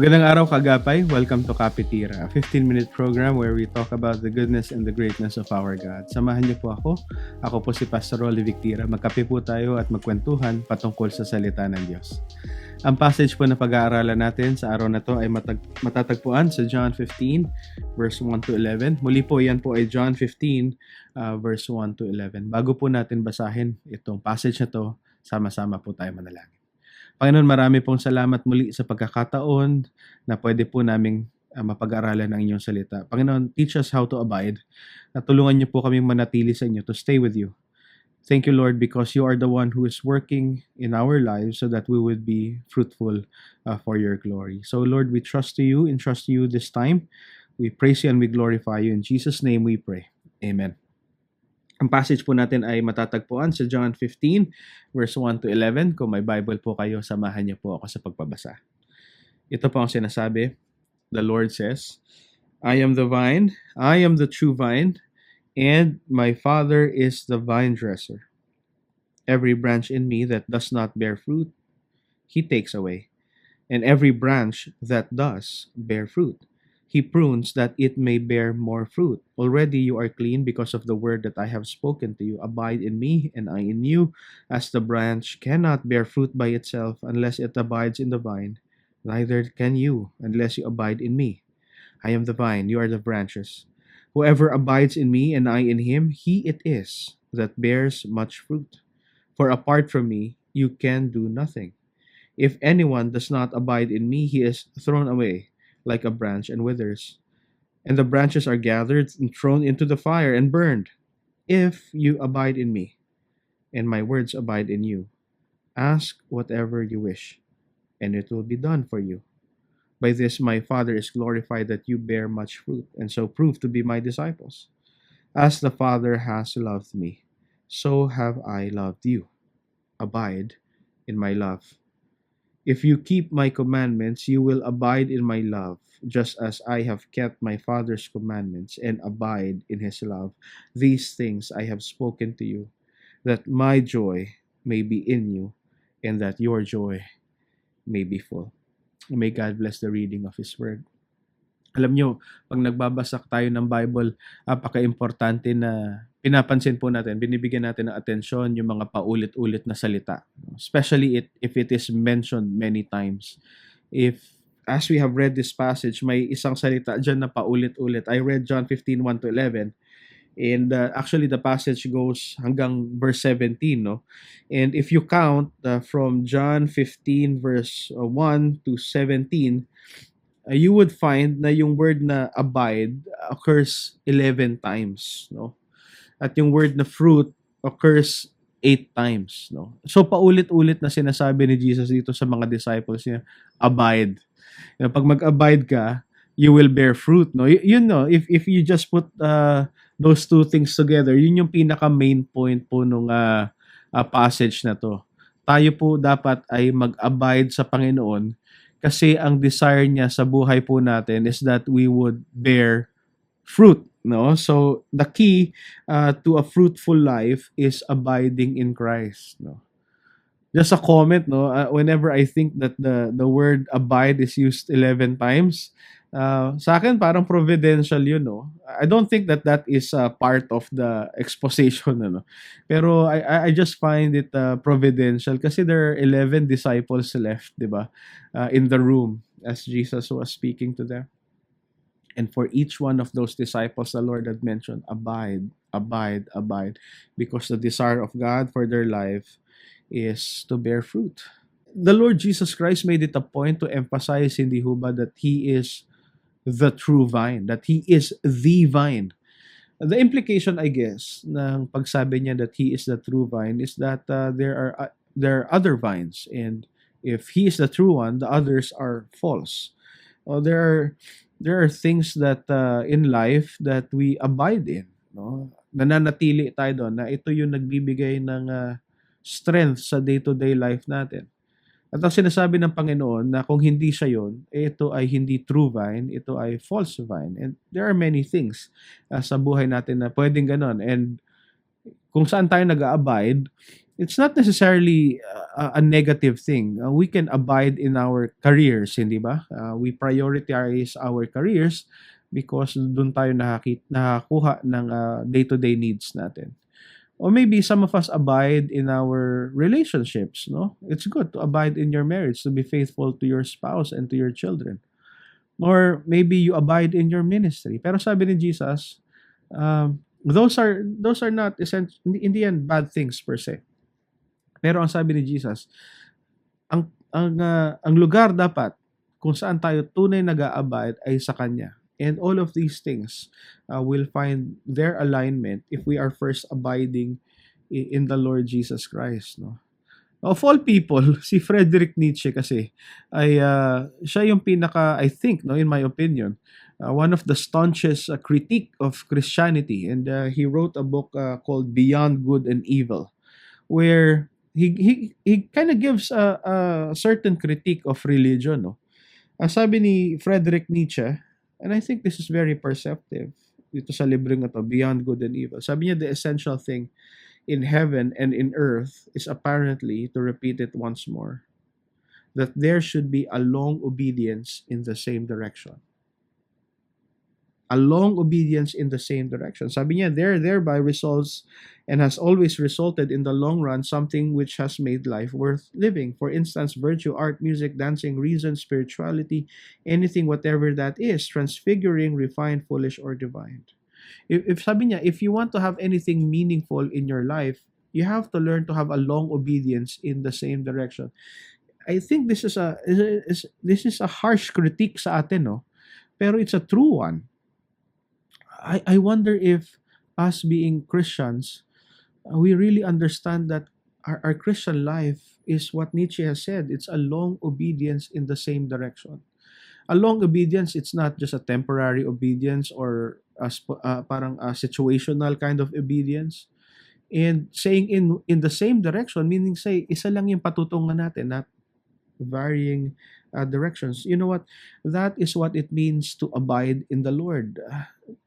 Magandang araw kagapay. Welcome to Kapitira, a 15-minute program where we talk about the goodness and the greatness of our God. Samahan niyo po ako. Ako po si Pastor Rolly Victira. Magkape po tayo at magkwentuhan patungkol sa salita ng Diyos. Ang passage po na pag-aaralan natin sa araw na to ay matag- matatagpuan sa John 15 verse 1 to 11. Muli po yan po ay John 15 uh, verse 1 to 11. Bago po natin basahin itong passage na to, sama-sama po tayo manalangin. Panginoon, marami pong salamat muli sa pagkakataon na pwede po naming uh, mapag-aralan ang inyong salita. Panginoon, teach us how to abide. At tulungan niyo po kaming manatili sa inyo to stay with you. Thank you, Lord, because you are the one who is working in our lives so that we would be fruitful uh, for your glory. So, Lord, we trust to you, entrust to you this time. We praise you and we glorify you. In Jesus' name we pray. Amen. Ang passage po natin ay matatagpuan sa John 15, verse 1 to 11. Kung may Bible po kayo, samahan niyo po ako sa pagbabasa. Ito po ang sinasabi. The Lord says, I am the vine, I am the true vine, and my Father is the vine dresser. Every branch in me that does not bear fruit, he takes away. And every branch that does bear fruit, he prunes that it may bear more fruit. Already you are clean because of the word that I have spoken to you. Abide in me, and I in you. As the branch cannot bear fruit by itself unless it abides in the vine, neither can you unless you abide in me. I am the vine, you are the branches. Whoever abides in me and I in him, he it is that bears much fruit. For apart from me, you can do nothing. If anyone does not abide in me, he is thrown away like a branch and withers. And the branches are gathered and thrown into the fire and burned. If you abide in me, and my words abide in you, ask whatever you wish, and it will be done for you. By this my Father is glorified that you bear much fruit, and so prove to be my disciples. As the Father has loved me, so have I loved you. Abide in my love. If you keep my commandments, you will abide in my love, just as I have kept my Father's commandments and abide in his love. These things I have spoken to you, that my joy may be in you, and that your joy may be full. May God bless the reading of His Word. Alam nyo, pag nagbabasak tayo ng Bible, apaka-importante na pinapansin po natin, binibigyan natin ng atensyon yung mga paulit-ulit na salita. Especially it, if it is mentioned many times. If, as we have read this passage, may isang salita dyan na paulit-ulit. I read John 15, 1 to 11. And uh, actually, the passage goes hanggang verse 17, no? And if you count uh, from John 15, verse uh, 1 to 17, uh, you would find na yung word na abide occurs 11 times, no? At yung word na fruit occurs 8 times, no? So paulit-ulit na sinasabi ni Jesus dito sa mga disciples niya, abide. You know, pag mag-abide ka, you will bear fruit, no? Y- yun no, if if you just put uh, those two things together, yun yung pinaka main point po nung uh, uh, passage na to. Tayo po dapat ay mag-abide sa Panginoon kasi ang desire niya sa buhay po natin is that we would bear fruit no? So the key uh, to a fruitful life is abiding in Christ no? Just a comment no? Uh, whenever i think that the the word abide is used 11 times uh, sa akin parang providential yun no? I don't think that that is uh, part of the exposition ano? Pero i i just find it uh, providential kasi there are 11 disciples left di ba uh, in the room as Jesus was speaking to them and for each one of those disciples the Lord had mentioned abide abide abide because the desire of God for their life is to bear fruit the Lord Jesus Christ made it a point to emphasize in the ba that He is the true vine, that He is the vine. The implication, I guess, ng pagsabi niya that He is the true vine is that uh, there are uh, there are other vines, and if He is the true one, the others are false. Well, there are there are things that uh, in life that we abide in, no? Nananatili tayo doon na ito yung nagbibigay ng uh, strength sa day-to-day life natin. At ang sinasabi ng Panginoon na kung hindi siya yon, eh, ito ay hindi true vine, ito ay false vine. And there are many things uh, sa buhay natin na pwedeng ganon. And kung saan tayo nag-abide, it's not necessarily uh, a negative thing. Uh, we can abide in our careers, hindi ba? Uh, we prioritize our careers because doon tayo nakakit, nakakuha ng uh, day-to-day needs natin. Or maybe some of us abide in our relationships, no? It's good to abide in your marriage, to be faithful to your spouse and to your children. Or maybe you abide in your ministry. Pero sabi ni Jesus, um, those are those are not essential in the end bad things per se. Pero ang sabi ni Jesus, ang ang uh, ang lugar dapat kung saan tayo tunay nag-aabide ay sa kanya. And all of these things uh, will find their alignment if we are first abiding in the Lord Jesus Christ, no? Of all people, si Frederick Nietzsche kasi ay uh, siya yung pinaka I think no in my opinion, uh, one of the staunchest uh, critique of Christianity and uh, he wrote a book uh, called Beyond Good and Evil where he he he kind of gives a, a certain critique of religion, no. Ang sabi ni Frederick Nietzsche, and I think this is very perceptive dito sa libreng ito, Beyond Good and Evil. Sabi niya, the essential thing in heaven and in earth is apparently, to repeat it once more, that there should be a long obedience in the same direction. A long obedience in the same direction. Sabi niya, there thereby results and has always resulted in the long run something which has made life worth living. For instance, virtue, art, music, dancing, reason, spirituality, anything whatever that is, transfiguring, refined, foolish, or divine. If, if sabi niya, if you want to have anything meaningful in your life, you have to learn to have a long obedience in the same direction. I think this is a is, is this is a harsh critique sa atin, no? Pero it's a true one. I I wonder if us being Christians, uh, we really understand that our, our Christian life is what Nietzsche has said. It's a long obedience in the same direction. A long obedience, it's not just a temporary obedience or a, uh, parang a situational kind of obedience. And saying in in the same direction, meaning say, isa lang yung patutungan natin, not varying uh, directions. You know what? That is what it means to abide in the Lord. Uh,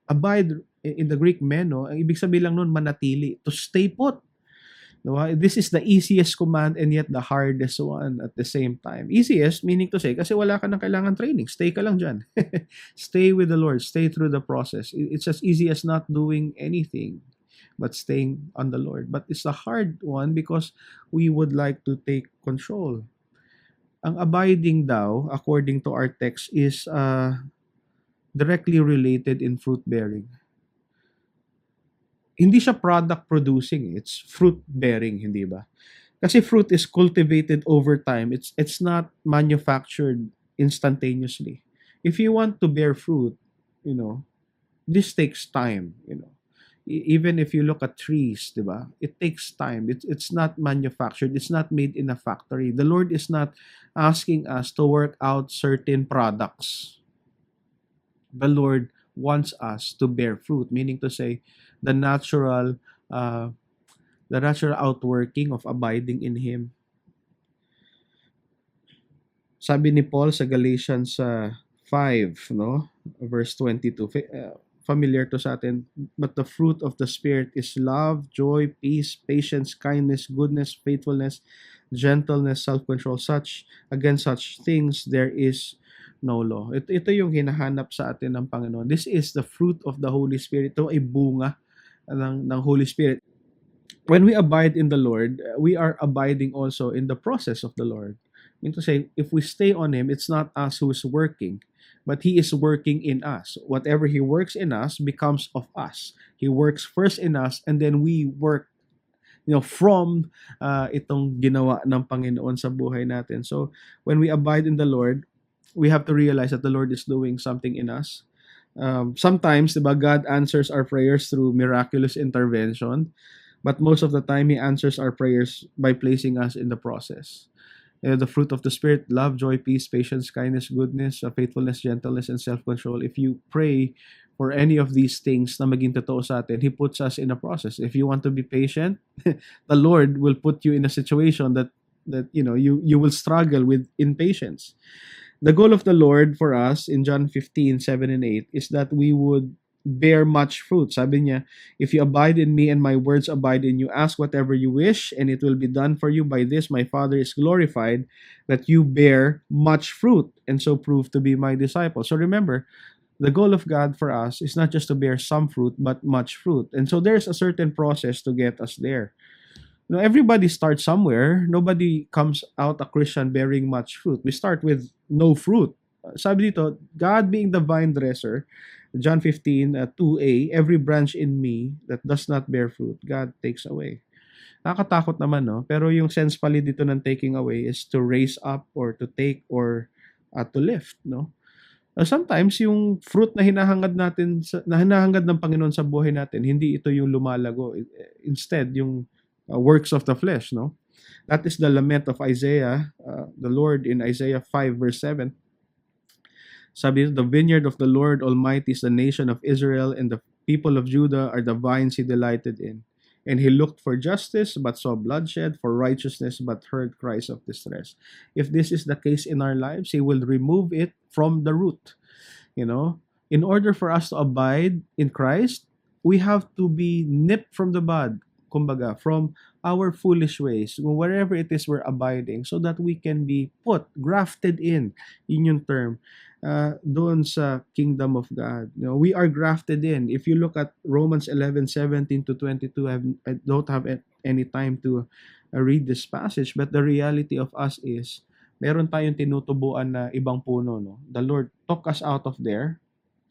abide in the Greek meno, ang ibig sabihin lang nun manatili, to stay put. Diba? This is the easiest command and yet the hardest one at the same time. Easiest, meaning to say, kasi wala ka nang kailangan training. Stay ka lang dyan. stay with the Lord. Stay through the process. It's as easy as not doing anything but staying on the Lord. But it's a hard one because we would like to take control. Ang abiding daw, according to our text, is uh, directly related in fruit bearing. Hindi siya product producing, it's fruit bearing, hindi ba? Kasi fruit is cultivated over time. It's it's not manufactured instantaneously. If you want to bear fruit, you know, this takes time, you know. E- even if you look at trees, di ba? It takes time. It's it's not manufactured. It's not made in a factory. The Lord is not asking us to work out certain products. The Lord wants us to bear fruit, meaning to say, the natural, uh, the natural outworking of abiding in Him. Sabi ni Paul sa Galatians uh, 5, no? Verse 22. Fa- uh, familiar to sa atin. But the fruit of the Spirit is love, joy, peace, patience, kindness, goodness, faithfulness, gentleness, self-control. Such, against such things, there is no law. Ito, ito yung hinahanap sa atin ng Panginoon. This is the fruit of the Holy Spirit. Ito ay bunga ng, ng Holy Spirit. When we abide in the Lord, we are abiding also in the process of the Lord. I mean to say, if we stay on Him, it's not us who is working, but He is working in us. Whatever He works in us becomes of us. He works first in us, and then we work you know from uh, itong ginawa ng Panginoon sa buhay natin. So when we abide in the Lord, we have to realize that the Lord is doing something in us. Um, sometimes, diba, God answers our prayers through miraculous intervention, but most of the time, He answers our prayers by placing us in the process. Uh, the fruit of the Spirit, love, joy, peace, patience, kindness, goodness, uh, faithfulness, gentleness, and self-control. If you pray for any of these things na maging totoo sa atin, He puts us in a process. If you want to be patient, the Lord will put you in a situation that that you know you you will struggle with impatience. The goal of the Lord for us in John 15, 7 and 8 is that we would bear much fruit. Sabi niya, if you abide in me and my words abide in you, ask whatever you wish and it will be done for you. By this my Father is glorified that you bear much fruit and so prove to be my disciple. So remember, the goal of God for us is not just to bear some fruit, but much fruit. And so there's a certain process to get us there. You know, everybody starts somewhere. Nobody comes out a Christian bearing much fruit. We start with no fruit. Sabi dito, God being the vine dresser, John 15, uh, 2a, every branch in me that does not bear fruit, God takes away. Nakakatakot naman, no? Pero yung sense pali dito ng taking away is to raise up or to take or uh, to lift, no? Uh, sometimes yung fruit na hinahangad natin sa, na hinahangad ng Panginoon sa buhay natin, hindi ito yung lumalago. Instead, yung uh, works of the flesh, no? That is the lament of Isaiah, uh, the Lord in Isaiah 5 verse 7. Sabi, the vineyard of the Lord Almighty is the nation of Israel, and the people of Judah are the vines he delighted in. And he looked for justice, but saw bloodshed, for righteousness, but heard cries of distress. If this is the case in our lives, he will remove it from the root. You know, in order for us to abide in Christ, we have to be nipped from the bud, kumbaga, from our foolish ways, wherever it is we're abiding, so that we can be put, grafted in, in yung term, uh, doon sa kingdom of God. You know, we are grafted in. If you look at Romans 11, 17 to 22, I've, I don't have any time to uh, read this passage, but the reality of us is, meron tayong tinutubuan na ibang puno. No? The Lord took us out of there,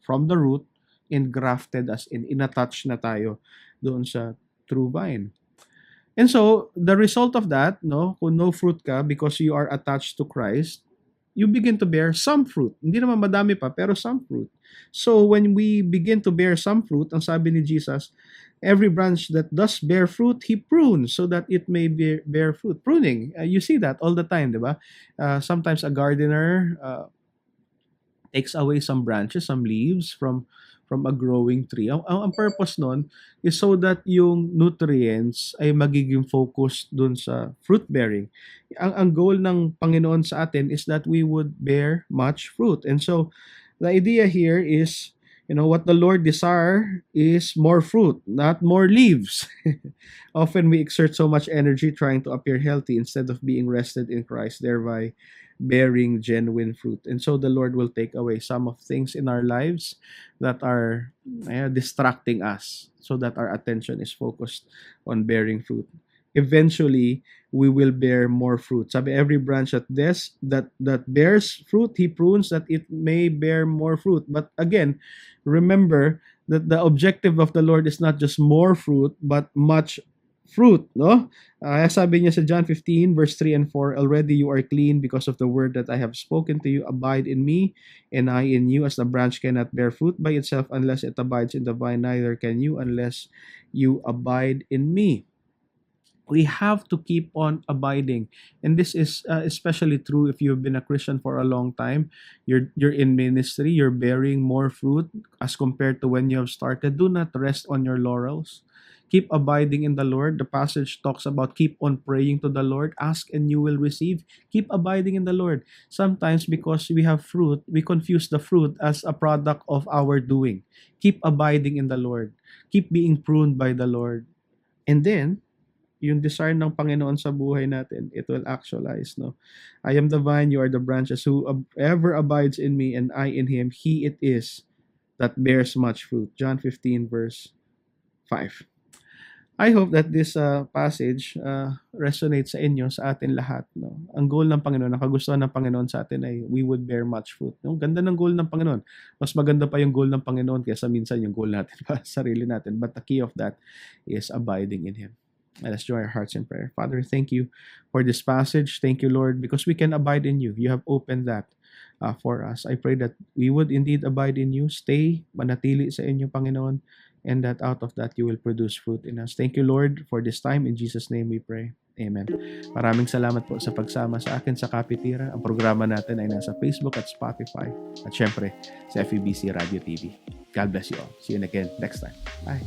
from the root, and grafted us in. Inattach na tayo doon sa true vine. And so, the result of that, no, kung no fruit ka because you are attached to Christ, you begin to bear some fruit. Hindi naman madami pa, pero some fruit. So, when we begin to bear some fruit, ang sabi ni Jesus, every branch that does bear fruit, He prunes so that it may bear, bear fruit. Pruning, uh, you see that all the time, di ba? Uh, sometimes a gardener uh, takes away some branches, some leaves from from a growing tree. Ang, ang, ang purpose nun is so that yung nutrients ay magiging focused dun sa fruit bearing. Ang, ang goal ng Panginoon sa atin is that we would bear much fruit. And so, the idea here is, you know, what the Lord desire is more fruit, not more leaves. Often we exert so much energy trying to appear healthy instead of being rested in Christ, thereby bearing genuine fruit. And so the Lord will take away some of things in our lives that are uh, distracting us so that our attention is focused on bearing fruit. Eventually, we will bear more fruit. Sabi, every branch that this that that bears fruit, he prunes that it may bear more fruit. But again, remember that the objective of the Lord is not just more fruit, but much fruit, no? Uh, sabi niya sa John 15 verse 3 and 4, already you are clean because of the word that I have spoken to you. Abide in me and I in you as the branch cannot bear fruit by itself unless it abides in the vine, neither can you unless you abide in me. We have to keep on abiding. And this is uh, especially true if you've been a Christian for a long time. You're you're in ministry, you're bearing more fruit as compared to when you have started. Do not rest on your laurels keep abiding in the Lord. The passage talks about keep on praying to the Lord, ask and you will receive. Keep abiding in the Lord. Sometimes because we have fruit, we confuse the fruit as a product of our doing. Keep abiding in the Lord. Keep being pruned by the Lord. And then, yung desire ng Panginoon sa buhay natin, it will actualize, no? I am the vine, you are the branches. Whoever abides in me and I in him, he it is that bears much fruit. John 15 verse 5. I hope that this uh, passage uh, resonates sa inyo, sa atin lahat. No? Ang goal ng Panginoon, ang kagustuhan ng Panginoon sa atin ay we would bear much fruit. No? Ganda ng goal ng Panginoon. Mas maganda pa yung goal ng Panginoon kaysa minsan yung goal natin para sa sarili natin. But the key of that is abiding in Him. Let us join our hearts in prayer. Father, thank you for this passage. Thank you, Lord, because we can abide in you. You have opened that uh, for us. I pray that we would indeed abide in you. Stay, manatili sa inyo, Panginoon and that out of that you will produce fruit in us. Thank you, Lord, for this time. In Jesus' name we pray. Amen. Maraming salamat po sa pagsama sa akin sa Kapitira. Ang programa natin ay nasa Facebook at Spotify. At syempre, sa FEBC Radio TV. God bless you all. See you again next time. Bye.